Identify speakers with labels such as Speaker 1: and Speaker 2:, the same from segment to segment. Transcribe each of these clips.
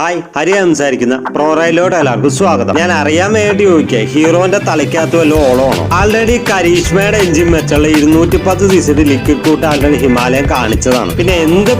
Speaker 1: hi Hari സംസാരിക്കുന്ന പ്രോറയിലോട്ട് എല്ലാവർക്കും സ്വാഗതം. ഞാൻ അറിയാൻ വേണ്ടി ചോദിക്കുക ഹീറോന്റെ തലയ്ക്കകത്ത് വല്ല ഓളമാണോ? ആൾറെഡി കരീഷ്മയുടെ എഞ്ചിൻ വെച്ചുള്ള ഇരുന്നൂറ്റി പത്ത് സീസിന്റെ ലിക്വിഡ് കൂട്ട് ആൾറെഡി ഹിമാലയം കാണിച്ചതാണ്. പിന്നെ എന്ത്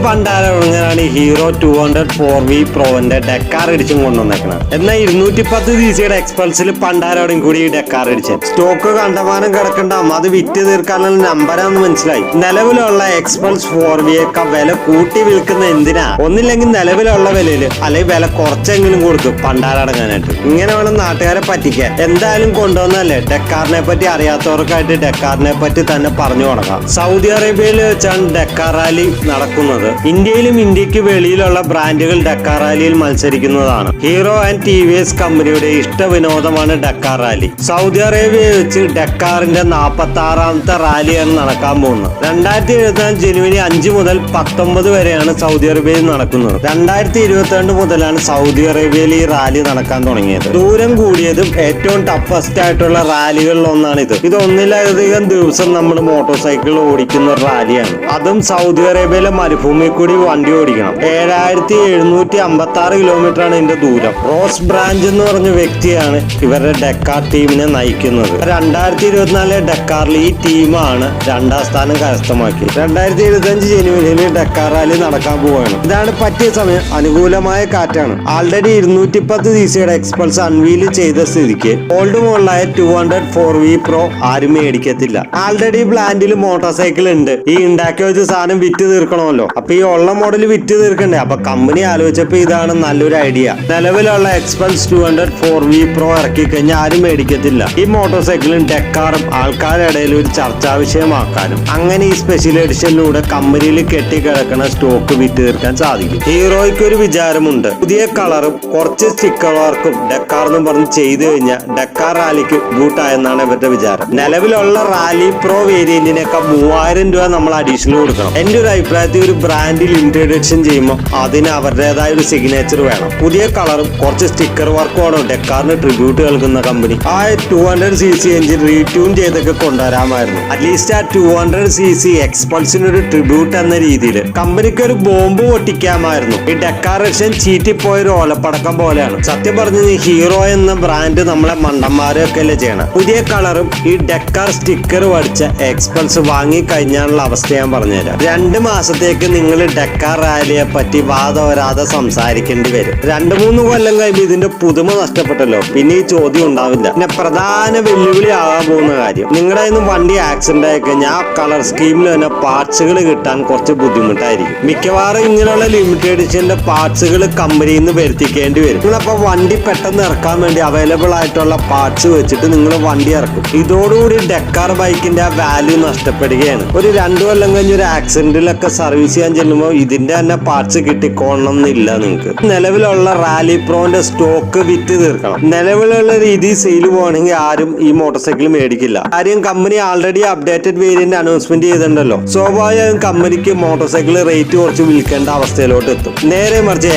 Speaker 1: ഈ Hero two hundred four V പ്രോന്റെ Dakar അടിച്ചും കൊണ്ടുവന്നേക്കണം എന്നാൽ ഇരുന്നൂറ്റി പത്ത് സി സിയുടെ എക്സ്പൾസിൽ പണ്ടാരോടും കൂടി ഈ ഡെക്കാർ അടിച്ചത് സ്റ്റോക്ക് കണ്ടമാനം കിടക്കണ്ട അത് വിറ്റ് തീർക്കാനുള്ള നമ്പരാന്ന് മനസ്സിലായി. നിലവിലുള്ള എക്സ്പൾസ് ഫോർ വിയേക്കാൾ വില കൂട്ടി വിൽക്കുന്ന എന്തിനാ? ഒന്നില്ലെങ്കിൽ നിലവിലുള്ള വിലയിൽ അല്ലെങ്കിൽ വില കുറച്ചെങ്കിലും കൊടുക്കും. പണ്ടാരടങ്ങാനായിട്ട്. ഇങ്ങനെ വേണം നാട്ടുകാരെ പറ്റിക്കാൻ. എന്തായാലും കൊണ്ടുവന്നല്ലേ ഡെക്കാറിനെ പറ്റി അറിയാത്തവർക്കായിട്ട് ഡെക്കാറിനെ പറ്റി തന്നെ പറഞ്ഞു തുടങ്ങാം. സൗദി അറേബ്യയിൽ വെച്ചാണ് ഡെക്കാർ റാലി നടക്കുന്നത്. ഇന്ത്യയിലും ഇന്ത്യയ്ക്ക് വെളിയിലുള്ള ബ്രാൻഡുകൾ ഡെക്കാർ റാലിയിൽ മത്സരിക്കുന്നതാണ്. Hero and T V S കമ്പനിയുടെ ഇഷ്ട വിനോദമാണ് ഡെക്കാർ റാലി. സൗദി അറേബ്യയിൽ വെച്ച് ഡെക്കാറിന്റെ നാൽപ്പത്തി ആറാമത്തെ റാലിയാണ് നടക്കാൻ പോകുന്നത്. രണ്ടായിരത്തി ഇരുപത്തിനാല് ജനുവരി അഞ്ച് മുതൽ പത്തൊമ്പത് വരെയാണ് സൗദി അറേബ്യയിൽ നടക്കുന്നത്. രണ്ടായിരത്തി ഇരുപത്തിരണ്ട് മുതലാണ് സൗദി അറേബ്യയിൽ ഈ റാലി നടക്കാൻ തുടങ്ങിയത്. ദൂരം കൂടിയതും ഏറ്റവും ടഫസ്റ്റ് ആയിട്ടുള്ള റാലികളിൽ ഒന്നാണ് ഇത് ഇത് ഒന്നിലധികം ദിവസം നമ്മൾ മോട്ടോർ സൈക്കിൾ ഓടിക്കുന്ന ഒരു റാലിയാണ്. അതും സൗദി അറേബ്യയിലെ മരുഭൂമി കൂടി വണ്ടി ഓടിക്കണം. ഏഴായിരത്തി എഴുന്നൂറ്റി അമ്പത്തി ആറ് കിലോമീറ്റർ ആണ് ഇതിന്റെ ദൂരം. റോസ് ബ്രാഞ്ച് എന്ന് പറഞ്ഞ വ്യക്തിയാണ് ഇവരുടെ ഡെക്കാർ ടീമിനെ നയിക്കുന്നത്. രണ്ടായിരത്തി ഇരുപത്തിനാലിലെ ഡെക്കാറിൽ ഈ ടീമാണ് രണ്ടാം സ്ഥാനം കരസ്ഥമാക്കി രണ്ടായിരത്തി ഇരുപത്തി അഞ്ച് ജനുവരിയിൽ ഡെക്കാർ റാലി നടക്കാൻ പോവുകയാണ്. ഇതാണ് പറ്റിയ സമയം. അനുകൂലമായ കാറ്റാണ് ആൾറെഡി ഇരുന്നൂറ്റി പത്ത് സി സിയുടെ എക്സ്പൾസ് അൺവീൽ ചെയ്ത സ്ഥിതിക്ക് old മോഡലായ two hundred four V pro ആരും മേടിക്കത്തില്ല. ആൾറെഡി പ്ലാന്റിൽ മോട്ടോർ സൈക്കിൾ ഉണ്ട്. ഈ ഉണ്ടാക്കി വെച്ച സാധനം വിറ്റ് തീർക്കണമല്ലോ. അപ്പൊ ഈ ഉള്ള മോഡൽ വിറ്റ് തീർക്കണ്ടേ? അപ്പൊ കമ്പനി ആലോചിച്ചപ്പോ ഇതാണ് നല്ലൊരു ഐഡിയ നിലവിലുള്ള Xpulse two hundred four V pro ഇറക്കി കഴിഞ്ഞാൽ ആരും മേടിക്കത്തില്ല. ഈ മോട്ടോർ സൈക്കിളും ഡെക്കാറും ആൾക്കാരുടെ ഇടയിൽ ഒരു ചർച്ചാ വിഷയമാക്കാനും അങ്ങനെ ഈ സ്പെഷ്യൽ എഡിഷനിലൂടെ കമ്പനിയിൽ കെട്ടിക്കിടക്കുന്ന സ്റ്റോക്ക് വിറ്റ് തീർക്കാൻ സാധിക്കും. ഹീറോയ്ക്ക് ഒരു വിചാരമുണ്ട്. പുതിയ കളറും കുറച്ച് സ്റ്റിക്കർ വർക്കും ഡെക്കാർ എന്ന് പറഞ്ഞ് ചെയ്തു കഴിഞ്ഞാൽ ഡെക്കാർ റാലിക്ക് ബൂട്ടായെന്നാണ് ഇവരുടെ വിചാരം. നിലവിലുള്ള റാലി പ്രോ വേരിയന്റിനൊക്കെ മൂവായിരം രൂപ നമ്മൾ അഡീഷണൽ കൊടുക്കണം. എന്റെ ഒരു അഭിപ്രായത്തിൽ ഒരു ബ്രാൻഡിൽ ഇൻട്രൊഡക്ഷൻ ചെയ്യുമ്പോൾ അതിന് അവരുടേതായ ഒരു സിഗ്നേച്ചർ വേണം. പുതിയ കളറും കുറച്ച് സ്റ്റിക്കർ വർക്കും ആണ് ഡെക്കാറിന് ട്രിബ്യൂട്ട് നൽകുന്ന കമ്പനി ആ two hundred C C engine retune ചെയ്തൊക്കെ കൊണ്ടുവരാമായിരുന്നു. അറ്റ്ലീസ്റ്റ് ആ ടു ഹൺഡ്രഡ് സി സി എക്സ്പൾസിന് ഒരു ട്രിബ്യൂട്ട് എന്ന രീതിയിൽ കമ്പനിക്ക് ഒരു ബോംബ് പൊട്ടിക്കാമായിരുന്നു. ഈ ഡെക്കാർ എഡിഷൻ ചീറ്റിപ്പോയ പോയൊരു ഓലപ്പടക്കം പോലെയാണ്. സത്യം പറഞ്ഞത് ഹീറോ എന്ന ബ്രാൻഡ് നമ്മളെ മണ്ടന്മാരെയൊക്കെ അല്ലേ ചെയ്യണം. പുതിയ കളറും ഈ ഡെക്കാർ സ്റ്റിക്കർ പഠിച്ച എക്സ്പെൻസ് വാങ്ങി കഴിഞ്ഞാലുള്ള അവസ്ഥ ഞാൻ പറഞ്ഞുതരാം. രണ്ട് മാസത്തേക്ക് നിങ്ങൾ ഡെക്കാർ റാലിയെ പറ്റി വാദവരാതെ സംസാരിക്കേണ്ടി വരും. രണ്ട് മൂന്ന് കൊല്ലം കഴിയുമ്പോൾ ഇതിന്റെ പുതുമ നഷ്ടപ്പെട്ടല്ലോ. പിന്നെ ഈ ചോദ്യം ഉണ്ടാവില്ല. പിന്നെ പ്രധാന വെല്ലുവിളി ആകാൻ പോകുന്ന കാര്യം നിങ്ങളുടെ നിന്ന് വണ്ടി ആക്സിഡന്റ് ആയി കഴിഞ്ഞാൽ ആ കളർ സ്കീമിൽ തന്നെ പാർട്സുകൾ കിട്ടാൻ കുറച്ച് ബുദ്ധിമുട്ടായിരിക്കും. മിക്കവാറും ഇങ്ങനെയുള്ള ലിമിറ്റഡ് എഡിഷന്റെ പാർട്സുകൾ കമ്പനിയിൽ നിന്ന് വരുത്തിക്കേണ്ടി വരും. നിങ്ങളപ്പോ വണ്ടി പെട്ടെന്ന് ഇറക്കാൻ വേണ്ടി അവൈലബിൾ ആയിട്ടുള്ള പാർട്സ് വെച്ചിട്ട് നിങ്ങൾ വണ്ടി ഇറക്കും. ഇതോടുകൂടി ഡെക്കാർ ബൈക്കിന്റെ ആ വാല്യൂ നഷ്ടപ്പെടുകയാണ്. ഒരു രണ്ടു കൊല്ലം കഴിഞ്ഞ ഒരു ആക്സിഡന്റിലൊക്കെ സർവീസ് ചെയ്യാൻ ചെല്ലുമ്പോൾ ഇതിന്റെ തന്നെ പാർട്സ് കിട്ടിക്കോണം എന്നില്ല നിങ്ങൾക്ക് നിലവിലുള്ള റാലി പ്രോന്റെ സ്റ്റോക്ക് വിറ്റ് തീർക്കണം. നിലവിലുള്ള രീതി സെയിൽ പോകണമെങ്കിൽ ആരും ഈ മോട്ടോർ സൈക്കിൾ മേടിക്കില്ല. കാര്യം company already updated variant announcement ചെയ്തിട്ടുണ്ടല്ലോ. സ്വാഭാവികമായും കമ്പനിക്ക് മോട്ടോർ സൈക്കിൾ റേറ്റ് കുറച്ച് വിൽക്കേണ്ട അവസ്ഥയിലോട്ട് എത്തും നേരെ മറിച്ച്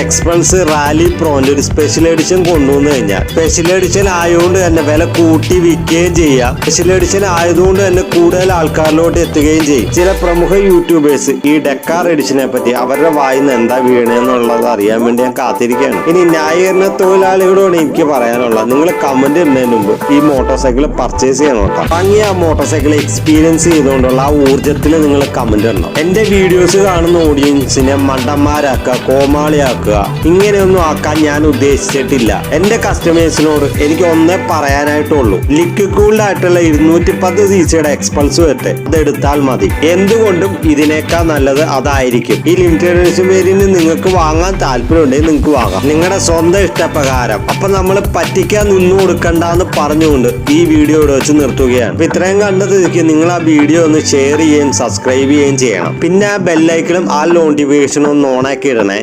Speaker 1: എക്സ്പൾസ് റാലി പ്രോന്റെ ഒരു സ്പെഷ്യൽ എഡിഷൻ കൊണ്ടുവന്നു കഴിഞ്ഞാൽ സ്പെഷ്യൽ എഡിഷൻ ആയതുകൊണ്ട് തന്നെ വില കൂട്ടി വിൽക്കുകയും ചെയ്യാം. സ്പെഷ്യൽ എഡിഷൻ ആയതുകൊണ്ട് തന്നെ കൂടുതൽ ആൾക്കാരിലോട്ട് എത്തുകയും ചെയ്യും. ചില പ്രമുഖ യൂട്യൂബേഴ്സ് ഈ ഡെക്കാർ എഡിഷനെ പറ്റി അവരുടെ വായിന്ന് എന്താ വീണെന്നുള്ളത് അറിയാൻ വേണ്ടി ഞാൻ കാത്തിരിക്കുകയാണ്. ഇനി ന്യായീകരണ തൊഴിലാളികളോട് എനിക്ക് പറയാനുള്ളത്. നിങ്ങൾ കമന്റ് ഇടുന്നതിന് മുമ്പ് ഈ മോട്ടോർ സൈക്കിൾ പർച്ചേസ് ചെയ്യണം കേട്ടോ ഭംഗി ആ മോട്ടോർ സൈക്കിൾ എക്സ്പീരിയൻസ് ചെയ്തുകൊണ്ടുള്ള ആ ഊർജത്തിൽ നിങ്ങൾ കമന്റ് ഇടണം. എന്റെ വീഡിയോസ് കാണുന്ന ഓഡിയൻസിനെ മണ്ടന്മാരാക്കുക കോമാളിയാക്കുക. ഇങ്ങനെയൊന്നും ആക്കാൻ ഞാൻ ഉദ്ദേശിച്ചിട്ടില്ല. എന്റെ കസ്റ്റമേഴ്സിനോട് എനിക്ക് ഒന്നേ പറയാനായിട്ടുള്ളൂ. ലിക്വിഡ് കൂൾഡ് ആയിട്ടുള്ള ഇരുന്നൂറ്റി പത്ത് സി സിയുടെ എക്സ്പൾസ് വരട്ടെ. അതെടുത്താൽ മതി. എന്തുകൊണ്ടും ഇതിനേക്കാൾ നല്ലത് അതായിരിക്കും. ഈ ലിമിറ്റഡ് എഡിഷൻ വേരിയന്റ് നിങ്ങൾക്ക് വാങ്ങാൻ താല്പര്യമുണ്ടെങ്കിൽ നിങ്ങൾക്ക് വാങ്ങാം. നിങ്ങളുടെ സ്വന്തം ഇഷ്ടപ്രകാരം. അപ്പൊ നമ്മൾ പറ്റിക്കാൻ നിന്നു കൊടുക്കണ്ടെന്ന് പറഞ്ഞുകൊണ്ട് ഈ വീഡിയോ ഇവിടെ വെച്ച് നിർത്തുകയാണ്. അപ്പൊ ഇത്രയും കണ്ടത് നിങ്ങൾ ആ വീഡിയോ ഒന്ന് ഷെയർ ചെയ്യുകയും സബ്സ്ക്രൈബ് ചെയ്യുകയും ചെയ്യണം. പിന്നെ ആ ബെല്ലൈക്കണും ആ നോട്ടിഫിക്കേഷനും ഒന്ന് ഓണാക്കി ഇടണേ.